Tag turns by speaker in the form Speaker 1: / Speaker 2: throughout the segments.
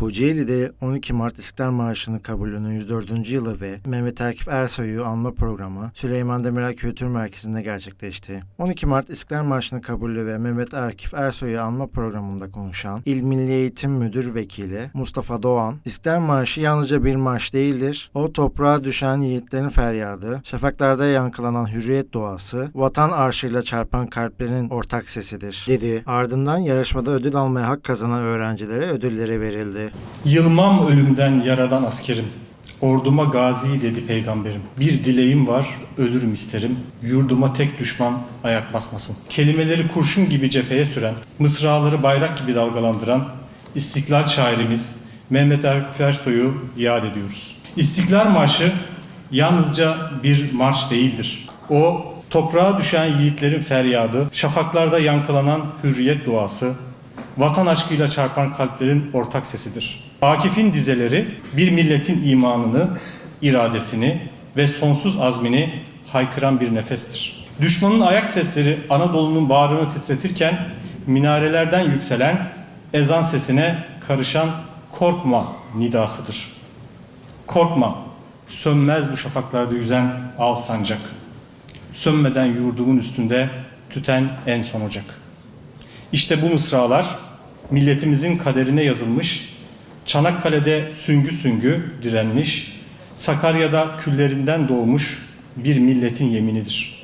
Speaker 1: Kocaeli'de 12 Mart İstiklal Marşı'nın kabulünün 104. yılı ve Mehmet Akif Ersoy'u anma programı Süleyman Demirel Kültür Merkezi'nde gerçekleşti. 12 Mart İstiklal Marşı'nın kabulü ve Mehmet Akif Ersoy'u anma programında konuşan İl Milli Eğitim Müdür Vekili Mustafa Doğan, İstiklal Marşı yalnızca bir marş değildir. O toprağa düşen yiğitlerin feryadı, şafaklarda yankılanan hürriyet doğası, vatan arşıyla çarpan kalplerin ortak sesidir, dedi. Ardından yarışmada ödül almaya hak kazanan öğrencilere ödülleri verildi.
Speaker 2: Yılmam ölümden yaradan askerim. Orduma gazi dedi peygamberim. Bir dileğim var, ölürüm isterim. Yurduma tek düşman ayak basmasın. Kelimeleri kurşun gibi cepheye süren, mısraları bayrak gibi dalgalandıran İstiklal şairimiz Mehmet Akif Ersoy'u yad ediyoruz. İstiklal Marşı yalnızca bir marş değildir. O toprağa düşen yiğitlerin feryadı, şafaklarda yankılanan hürriyet duası, vatan aşkıyla çarpan kalplerin ortak sesidir. Akif'in dizeleri bir milletin imanını, iradesini ve sonsuz azmini haykıran bir nefestir. Düşmanın ayak sesleri Anadolu'nun bağrını titretirken minarelerden yükselen ezan sesine karışan korkma nidasıdır. Korkma, sönmez bu şafaklarda yüzen al sancak. Sönmeden yurdumun üstünde tüten en son ocak. İşte bu mısralar milletimizin kaderine yazılmış, Çanakkale'de süngü süngü direnmiş, Sakarya'da küllerinden doğmuş bir milletin yeminidir.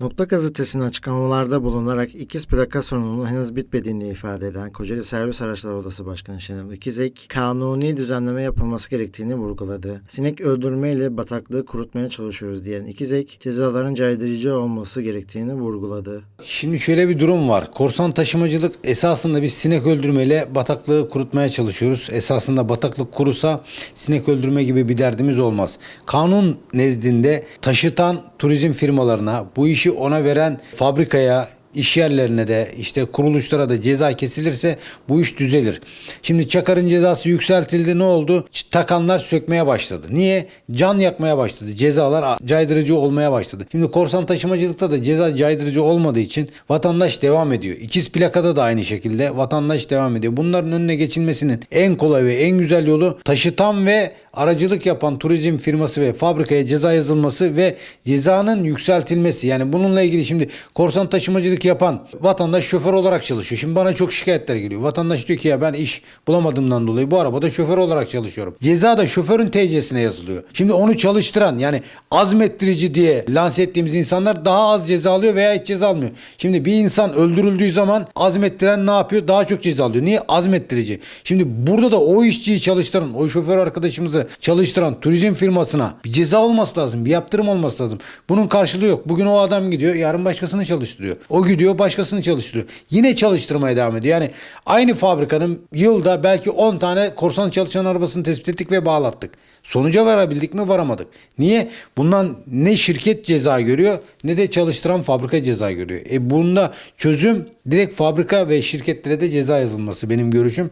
Speaker 1: Nokta gazetesine açıklamalarda bulunarak ikiz plaka sorununun henüz bitmediğini ifade eden Kocaeli Servis Araçları Odası Başkanı Şenol İkizek, kanuni düzenleme yapılması gerektiğini vurguladı. Sinek öldürmeyle bataklığı kurutmaya çalışıyoruz diyen İkizek, cezaların caydırıcı olması gerektiğini vurguladı.
Speaker 3: Şimdi şöyle bir durum var. Korsan taşımacılık esasında biz sinek öldürmeyle bataklığı kurutmaya çalışıyoruz. Esasında bataklık kurusa sinek öldürme gibi bir derdimiz olmaz. Kanun nezdinde taşıtan turizm firmalarına, bu işi ona veren fabrikaya, iş yerlerine de işte kuruluşlara da ceza kesilirse bu iş düzelir. Şimdi Çakar'ın cezası yükseltildi ne oldu? Takanlar sökmeye başladı. Niye? Can yakmaya başladı. Cezalar caydırıcı olmaya başladı. Şimdi korsan taşımacılıkta da ceza caydırıcı olmadığı için vatandaş devam ediyor. İkiz plakada da aynı şekilde vatandaş devam ediyor. Bunların önüne geçilmesinin en kolay ve en güzel yolu taşıtan ve aracılık yapan turizm firması ve fabrikaya ceza yazılması ve cezanın yükseltilmesi. Yani bununla ilgili şimdi korsan taşımacılık yapan vatandaş şoför olarak çalışıyor. Şimdi bana çok şikayetler geliyor. Vatandaş diyor ki ya ben iş bulamadığımdan dolayı bu arabada şoför olarak çalışıyorum. Ceza da şoförün TC'sine yazılıyor. Şimdi onu çalıştıran yani azmettirici diye lanse ettiğimiz insanlar daha az ceza alıyor veya hiç ceza almıyor. Şimdi bir insan öldürüldüğü zaman azmettiren ne yapıyor? Daha çok ceza alıyor. Niye? Azmettirici. Şimdi burada da o işçiyi çalıştıran, o şoför arkadaşımızı çalıştıran turizm firmasına bir ceza olması lazım. Bir yaptırım olması lazım. Bunun karşılığı yok. Bugün o adam gidiyor, yarın başkasını çalıştırıyor. O gidiyor, başkasını çalıştırıyor. Yine çalıştırmaya devam ediyor. Yani aynı fabrikanın yılda belki 10 tane korsan çalışan arabasını tespit ettik ve bağlattık. Sonuca varabildik mi? Varamadık. Niye? Bundan ne şirket ceza görüyor ne de çalıştıran fabrika ceza görüyor. E bunda çözüm direkt fabrika ve şirketlere de ceza yazılması benim görüşüm.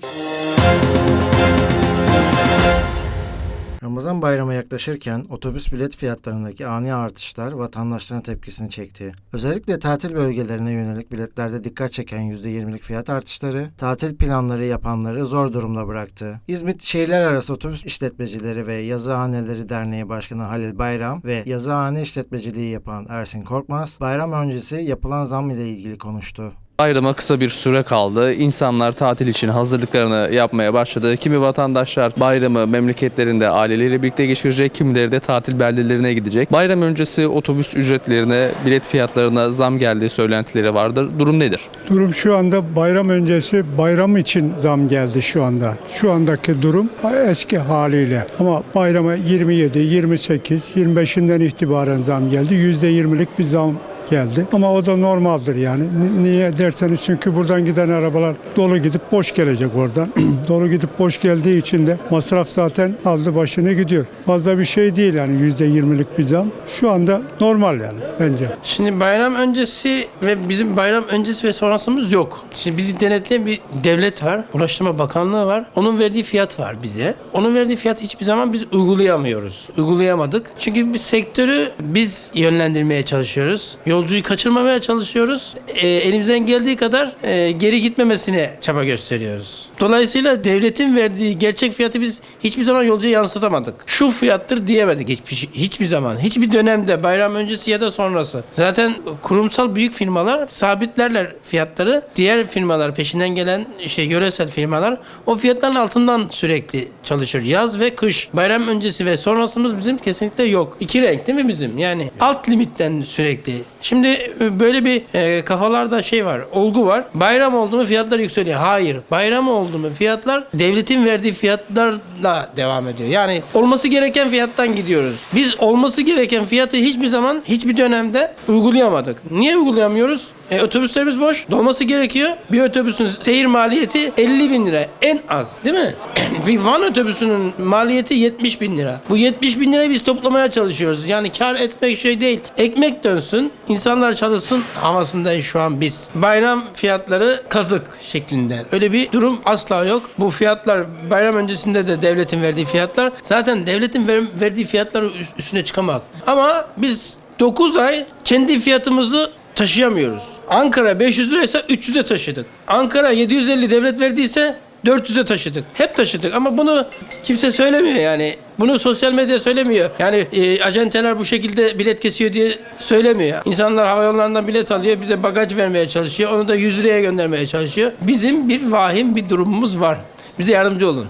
Speaker 1: Ramazan bayramı yaklaşırken otobüs bilet fiyatlarındaki ani artışlar vatandaşların tepkisini çekti. Özellikle tatil bölgelerine yönelik biletlerde dikkat çeken %20'lik fiyat artışları tatil planları yapanları zor durumda bıraktı. İzmit Şehirler Arası Otobüs İşletmecileri ve Yazıhaneleri Derneği Başkanı Halil Bayram ve yazıhane işletmeciliği yapan Ersin Korkmaz bayram öncesi yapılan zam ile ilgili konuştu.
Speaker 4: Bayrama kısa bir süre kaldı. İnsanlar tatil için hazırlıklarını yapmaya başladı. Kimi vatandaşlar bayramı memleketlerinde aileleriyle birlikte geçirecek, kimileri de tatil beldelerine gidecek. Bayram öncesi otobüs ücretlerine, bilet fiyatlarına zam geldiği söylentileri vardır. Durum nedir?
Speaker 5: Durum şu anda bayram öncesi bayram için zam geldi şu anda. Şu andaki durum eski haliyle. Ama bayrama 27, 28, 25'inden itibaren zam geldi. %20'lik bir zam geldi. Ama o da normaldir yani. Ni- Niye derseniz çünkü buradan giden arabalar dolu gidip boş gelecek oradan. dolu gidip boş geldiği için de masraf zaten aldı başını gidiyor. Fazla bir şey değil yani yüzde yirmilik bir zam. Şu anda normal yani bence.
Speaker 6: Şimdi bayram öncesi ve bizim bayram öncesi ve sonrasımız yok. Şimdi bizi denetleyen bir devlet var. Ulaştırma Bakanlığı var. Onun verdiği fiyat var bize. Onun verdiği fiyatı hiçbir zaman biz uygulayamıyoruz. Uygulayamadık. Çünkü bir sektörü biz yönlendirmeye çalışıyoruz. Yolcuyu kaçırmamaya çalışıyoruz. E, elimizden geldiği kadar e, geri gitmemesine çaba gösteriyoruz. Dolayısıyla devletin verdiği gerçek fiyatı biz hiçbir zaman yolcuya yansıtamadık. Şu fiyattır diyemedik hiçbir, hiçbir zaman. Hiçbir dönemde bayram öncesi ya da sonrası. Zaten kurumsal büyük firmalar sabitlerler fiyatları. Diğer firmalar peşinden gelen işte yöresel firmalar o fiyatların altından sürekli çalışır. Yaz ve kış. Bayram öncesi ve sonrasımız bizim kesinlikle yok. İki renk değil mi bizim? Yani alt limitten sürekli. Şimdi e, böyle bir e, kafalarda şey var, olgu var. Bayram oldu mu fiyatlar yükseliyor. Hayır. Bayram oldu mu fiyatlar devletin verdiği fiyatlarla devam ediyor. Yani olması gereken fiyattan gidiyoruz. Biz olması gereken fiyatı hiçbir zaman hiçbir dönemde uygulayamadık. Niye uygulayamıyoruz? E, otobüslerimiz boş. Dolması gerekiyor. Bir otobüsün seyir maliyeti 50 bin lira. En az. Değil mi? bir van otobüsünün maliyeti 70 bin lira. Bu 70 bin lirayı biz toplamaya çalışıyoruz. Yani kar etmek şey değil. Ekmek dönsün. insanlar çalışsın havasındayız şu an biz. Bayram fiyatları kazık şeklinde. Öyle bir durum asla yok. Bu fiyatlar bayram öncesinde de devletin verdiği fiyatlar. Zaten devletin ver- verdiği fiyatlar üst- üstüne çıkamaz. Ama biz 9 ay kendi fiyatımızı taşıyamıyoruz. Ankara 500 liraysa 300'e taşıdık. Ankara 750 devlet verdiyse 400'e taşıdık. Hep taşıdık ama bunu kimse söylemiyor yani. Bunu sosyal medya söylemiyor. Yani e, acenteler bu şekilde bilet kesiyor diye söylemiyor. İnsanlar havayollarından bilet alıyor, bize bagaj vermeye çalışıyor. Onu da 100 liraya göndermeye çalışıyor. Bizim bir vahim bir durumumuz var. Bize yardımcı olun.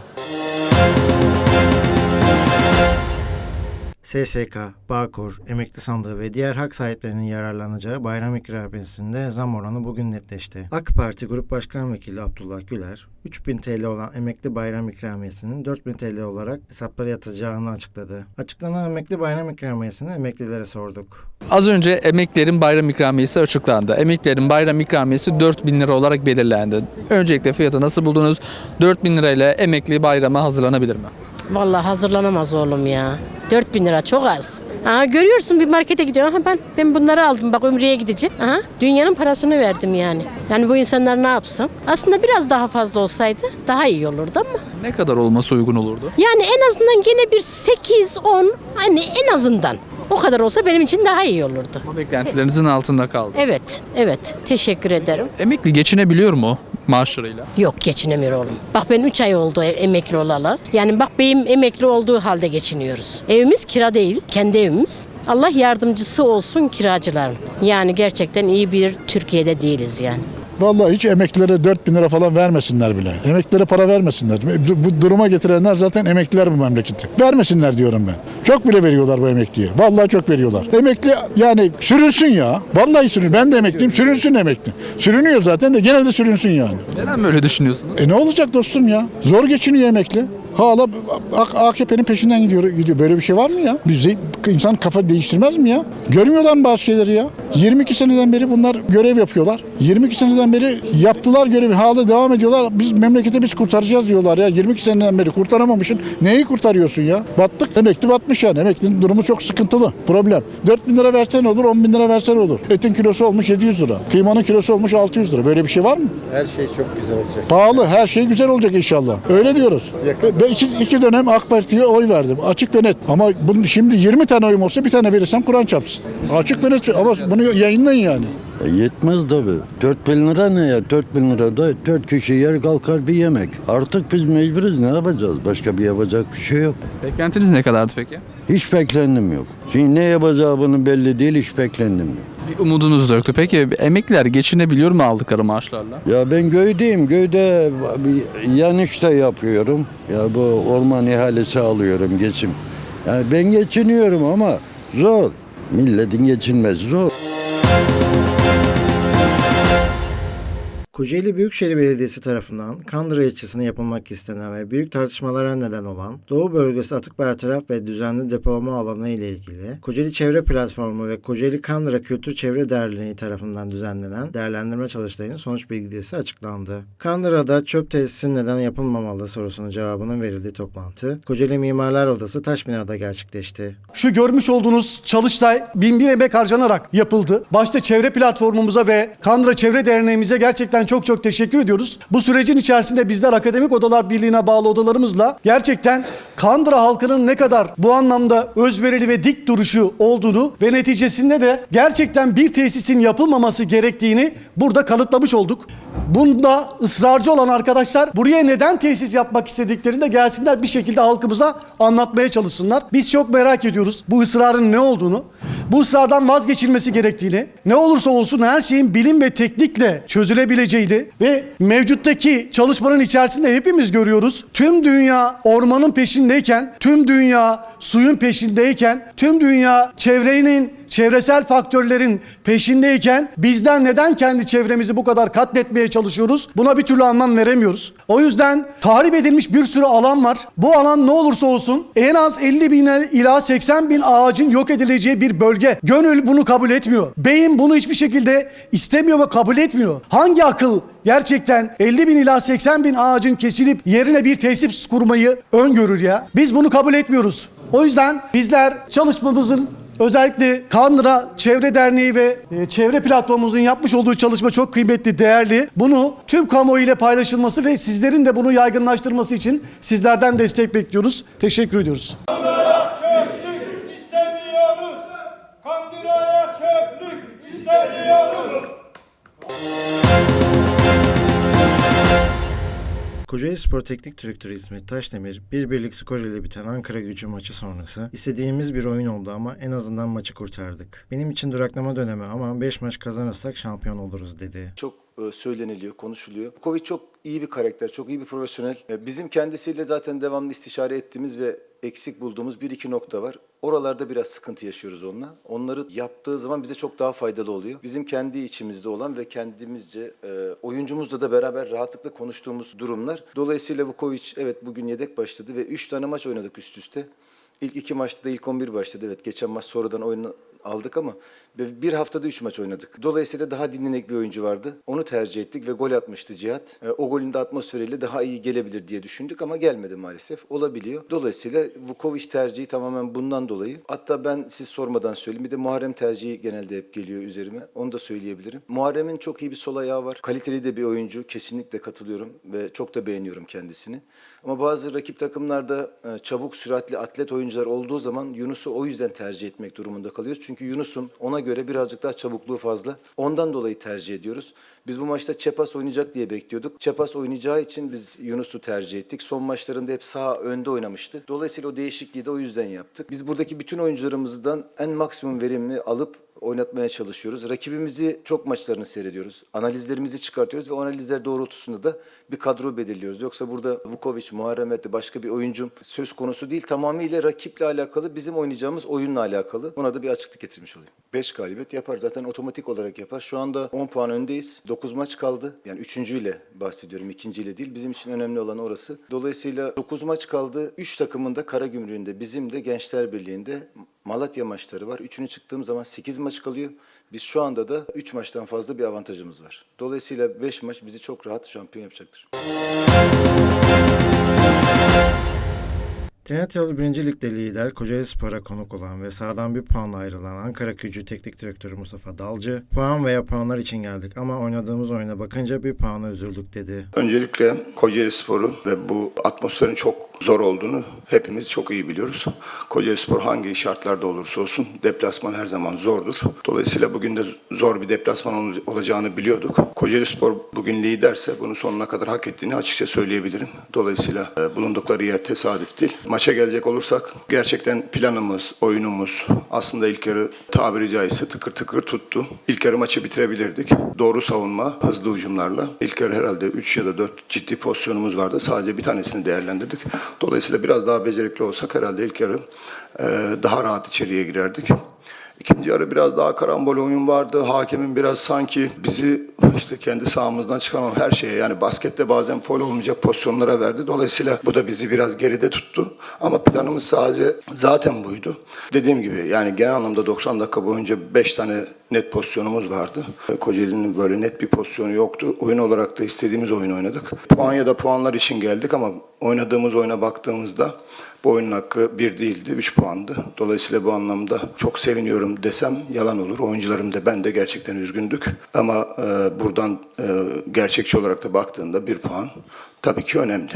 Speaker 1: SSK, Bağkur, emekli sandığı ve diğer hak sahiplerinin yararlanacağı bayram ikramiyesinde zam oranı bugün netleşti. AK Parti Grup Başkan Vekili Abdullah Güler, 3000 TL olan emekli bayram ikramiyesinin 4000 TL olarak hesaplara yatacağını açıkladı. Açıklanan emekli bayram ikramiyesini emeklilere sorduk.
Speaker 4: Az önce emeklilerin bayram ikramiyesi açıklandı. Emeklilerin bayram ikramiyesi 4000 lira olarak belirlendi. Öncelikle fiyatı nasıl buldunuz? 4000 lirayla emekli bayrama hazırlanabilir mi?
Speaker 7: Vallahi hazırlanamaz oğlum ya. 4000 lira çok az. Aha, görüyorsun bir markete gidiyor. Aha, ben ben bunları aldım bak Ümre'ye gideceğim. Aha, dünyanın parasını verdim yani. Yani bu insanlar ne yapsın? Aslında biraz daha fazla olsaydı daha iyi olurdu ama.
Speaker 4: Ne kadar olması uygun olurdu?
Speaker 7: Yani en azından gene bir 8-10 hani en azından. O kadar olsa benim için daha iyi olurdu.
Speaker 4: Bu beklentilerinizin altında kaldı.
Speaker 7: Evet, evet. Teşekkür ederim.
Speaker 4: Emekli geçinebiliyor mu maaşlarıyla?
Speaker 7: Yok geçinemiyor oğlum. Bak ben 3 ay oldu e- emekli olalı. Yani bak beyim emekli olduğu halde geçiniyoruz. Evimiz kira değil, kendi evimiz. Allah yardımcısı olsun kiracıların. Yani gerçekten iyi bir Türkiye'de değiliz yani.
Speaker 8: Vallahi hiç emeklilere 4 bin lira falan vermesinler bile. Emeklilere para vermesinler. Bu duruma getirenler zaten emekliler bu memleketi. Vermesinler diyorum ben. Çok bile veriyorlar bu emekliye. Vallahi çok veriyorlar. Emekli yani sürünsün ya. Vallahi sürün. Ben de emekliyim. Sürünsün emekli. Sürünüyor zaten de gene de sürünsün yani.
Speaker 4: Neden böyle düşünüyorsunuz?
Speaker 8: E ne olacak dostum ya? Zor geçiniyor emekli. Hala AKP'nin peşinden gidiyor, gidiyor. Böyle bir şey var mı ya? Bizi insan kafa değiştirmez mi ya? Görmüyorlar mı bazı şeyleri ya? 22 seneden beri bunlar görev yapıyorlar. 22 seneden beri yaptılar görevi. Hala devam ediyorlar. Biz memleketi biz kurtaracağız diyorlar ya. 22 seneden beri kurtaramamışsın. Neyi kurtarıyorsun ya? Battık. Emekli batmış yani. Emeklinin durumu çok sıkıntılı. Problem. 4 bin lira versen olur, 10 bin lira versen olur. Etin kilosu olmuş 700 lira. Kıymanın kilosu olmuş 600 lira. Böyle bir şey var mı?
Speaker 9: Her şey çok güzel olacak.
Speaker 8: Pahalı, her şey güzel olacak inşallah. Öyle diyoruz. Ben iki, iki dönem AK Parti'ye oy verdim. Açık ve net. Ama bunu şimdi 20 tane oyum olsa bir tane verirsem Kur'an çarpsın. Açık ve net. Ama bunu yayınlayın yani.
Speaker 9: E, yetmez tabi. 4 bin lira ne ya? 4 bin lirada 4 kişi yer kalkar bir yemek. Artık biz mecburuz ne yapacağız? Başka bir yapacak bir şey yok.
Speaker 4: Beklentiniz ne kadardı peki?
Speaker 9: Hiç beklendim yok. Şimdi ne yapacağı bunun belli değil hiç beklendim yok.
Speaker 4: Bir umudunuz da yoktu. Peki emekliler geçinebiliyor mu aldıkları maaşlarla?
Speaker 9: Ya ben göydeyim. Göyde yan iş de yapıyorum. Ya bu orman ihalesi alıyorum geçim. Yani ben geçiniyorum ama zor. Milletin geçinmesi zor.
Speaker 1: Kocaeli Büyükşehir Belediyesi tarafından Kandıra ilçesine yapılmak istenen ve büyük tartışmalara neden olan Doğu Bölgesi Atık Bertaraf ve Düzenli Depolama Alanı ile ilgili Kocaeli Çevre Platformu ve Kocaeli Kandıra Kültür Çevre Derneği tarafından düzenlenen değerlendirme çalıştayının sonuç bilgisi açıklandı. Kandıra'da çöp tesisinin neden yapılmamalı sorusunun cevabının verildiği toplantı Kocaeli Mimarlar Odası Taş Bina'da gerçekleşti.
Speaker 10: Şu görmüş olduğunuz çalıştay bin bir emek harcanarak yapıldı. Başta çevre platformumuza ve Kandıra Çevre Derneğimize gerçekten çok çok teşekkür ediyoruz. Bu sürecin içerisinde bizler Akademik Odalar Birliği'ne bağlı odalarımızla gerçekten Kandıra halkının ne kadar bu anlamda özverili ve dik duruşu olduğunu ve neticesinde de gerçekten bir tesisin yapılmaması gerektiğini burada kanıtlamış olduk. Bunda ısrarcı olan arkadaşlar buraya neden tesis yapmak istediklerini de gelsinler bir şekilde halkımıza anlatmaya çalışsınlar. Biz çok merak ediyoruz bu ısrarın ne olduğunu, bu ısrardan vazgeçilmesi gerektiğini, ne olursa olsun her şeyin bilim ve teknikle çözülebileceğini ve mevcuttaki çalışmanın içerisinde hepimiz görüyoruz. Tüm dünya ormanın peşindeyken, tüm dünya suyun peşindeyken, tüm dünya çevrenin çevresel faktörlerin peşindeyken bizler neden kendi çevremizi bu kadar katletmeye çalışıyoruz? Buna bir türlü anlam veremiyoruz. O yüzden tahrip edilmiş bir sürü alan var. Bu alan ne olursa olsun en az 50 bin ila 80 bin ağacın yok edileceği bir bölge. Gönül bunu kabul etmiyor. Beyin bunu hiçbir şekilde istemiyor ve kabul etmiyor. Hangi akıl gerçekten 50 bin ila 80 bin ağacın kesilip yerine bir tesis kurmayı öngörür ya? Biz bunu kabul etmiyoruz. O yüzden bizler çalışmamızın Özellikle Kandıra Çevre Derneği ve e, Çevre Platformumuzun yapmış olduğu çalışma çok kıymetli, değerli. Bunu tüm kamuoyu ile paylaşılması ve sizlerin de bunu yaygınlaştırması için sizlerden destek bekliyoruz. Teşekkür ediyoruz.
Speaker 1: Kocaeli Spor Teknik Direktörü İsmet Taşdemir, bir birlik skor ile biten Ankara gücü maçı sonrası istediğimiz bir oyun oldu ama en azından maçı kurtardık. Benim için duraklama dönemi ama 5 maç kazanırsak şampiyon oluruz dedi.
Speaker 11: Çok e, söyleniliyor, konuşuluyor. Kovic çok iyi bir karakter, çok iyi bir profesyonel. E, Bizim kendisiyle zaten devamlı istişare ettiğimiz ve eksik bulduğumuz bir iki nokta var. Oralarda biraz sıkıntı yaşıyoruz onunla. Onları yaptığı zaman bize çok daha faydalı oluyor. Bizim kendi içimizde olan ve kendimizce e, oyuncumuzla da beraber rahatlıkla konuştuğumuz durumlar. Dolayısıyla Vukovic evet bugün yedek başladı ve 3 tane maç oynadık üst üste. İlk iki maçta da ilk 11 başladı. Evet geçen maç sonradan oyunu aldık ama bir haftada üç maç oynadık. Dolayısıyla daha dinlenek bir oyuncu vardı. Onu tercih ettik ve gol atmıştı Cihat. E, o golün de atmosferiyle daha iyi gelebilir diye düşündük ama gelmedi maalesef. Olabiliyor. Dolayısıyla Vukovic tercihi tamamen bundan dolayı. Hatta ben siz sormadan söyleyeyim. Bir de Muharrem tercihi genelde hep geliyor üzerime. Onu da söyleyebilirim. Muharrem'in çok iyi bir sol ayağı var. Kaliteli de bir oyuncu. Kesinlikle katılıyorum ve çok da beğeniyorum kendisini. Ama bazı rakip takımlarda e, çabuk, süratli, atlet oyuncular olduğu zaman Yunus'u o yüzden tercih etmek durumunda kalıyoruz. Çünkü Yunus'un ona göre birazcık daha çabukluğu fazla. Ondan dolayı tercih ediyoruz. Biz bu maçta Çepas oynayacak diye bekliyorduk. Çepas oynayacağı için biz Yunus'u tercih ettik. Son maçlarında hep sağ önde oynamıştı. Dolayısıyla o değişikliği de o yüzden yaptık. Biz buradaki bütün oyuncularımızdan en maksimum verimli alıp oynatmaya çalışıyoruz. Rakibimizi çok maçlarını seyrediyoruz. Analizlerimizi çıkartıyoruz ve o analizler doğrultusunda da bir kadro belirliyoruz. Yoksa burada Vukovic, Muharrem Eti, başka bir oyuncum söz konusu değil. Tamamıyla rakiple alakalı, bizim oynayacağımız oyunla alakalı. Ona da bir açıklık getirmiş olayım. 5 galibiyet yapar. Zaten otomatik olarak yapar. Şu anda 10 puan öndeyiz. 9 maç kaldı. Yani üçüncüyle bahsediyorum. ikinciyle değil. Bizim için önemli olan orası. Dolayısıyla 9 maç kaldı. 3 takımın da Karagümrük'ünde, bizim de Gençler Birliği'nde Malatya maçları var. Üçünü çıktığım zaman 8 maç kalıyor. Biz şu anda da 3 maçtan fazla bir avantajımız var. Dolayısıyla 5 maç bizi çok rahat şampiyon yapacaktır.
Speaker 1: Trinidad 1. Lig'de lider Kocaeli Spor'a konuk olan ve sahadan bir puanla ayrılan Ankara Gücü Teknik Direktörü Mustafa Dalcı, puan veya puanlar için geldik ama oynadığımız oyuna bakınca bir puana üzüldük dedi.
Speaker 12: Öncelikle Kocaeli Sporu ve bu atmosferin çok zor olduğunu hepimiz çok iyi biliyoruz. Kocaeli Spor hangi şartlarda olursa olsun deplasman her zaman zordur. Dolayısıyla bugün de zor bir deplasman ol- olacağını biliyorduk. Kocaeli Spor bugün liderse bunu sonuna kadar hak ettiğini açıkça söyleyebilirim. Dolayısıyla e, bulundukları yer tesadüf değil. Maça gelecek olursak gerçekten planımız, oyunumuz aslında ilk yarı tabiri caizse tıkır tıkır tuttu. İlk yarı maçı bitirebilirdik. Doğru savunma, hızlı hücumlarla. İlk yarı herhalde 3 ya da 4 ciddi pozisyonumuz vardı. Sadece bir tanesini değerlendirdik. Dolayısıyla biraz daha becerikli olsak herhalde ilk yarı daha rahat içeriye girerdik. İkinci yarı biraz daha karambol oyun vardı. Hakemin biraz sanki bizi işte kendi sahamızdan çıkaran her şeye yani baskette bazen foul olmayacak pozisyonlara verdi. Dolayısıyla bu da bizi biraz geride tuttu. Ama planımız sadece zaten buydu. Dediğim gibi yani genel anlamda 90 dakika boyunca 5 tane net pozisyonumuz vardı. Kocaeli'nin böyle net bir pozisyonu yoktu. Oyun olarak da istediğimiz oyunu oynadık. Puan ya da puanlar için geldik ama oynadığımız oyuna baktığımızda bu oyunun hakkı bir değildi, üç puandı. Dolayısıyla bu anlamda çok seviniyorum desem yalan olur. Oyuncularım da ben de gerçekten üzgündük. Ama e, buradan e, gerçekçi olarak da baktığında bir puan tabii ki önemli.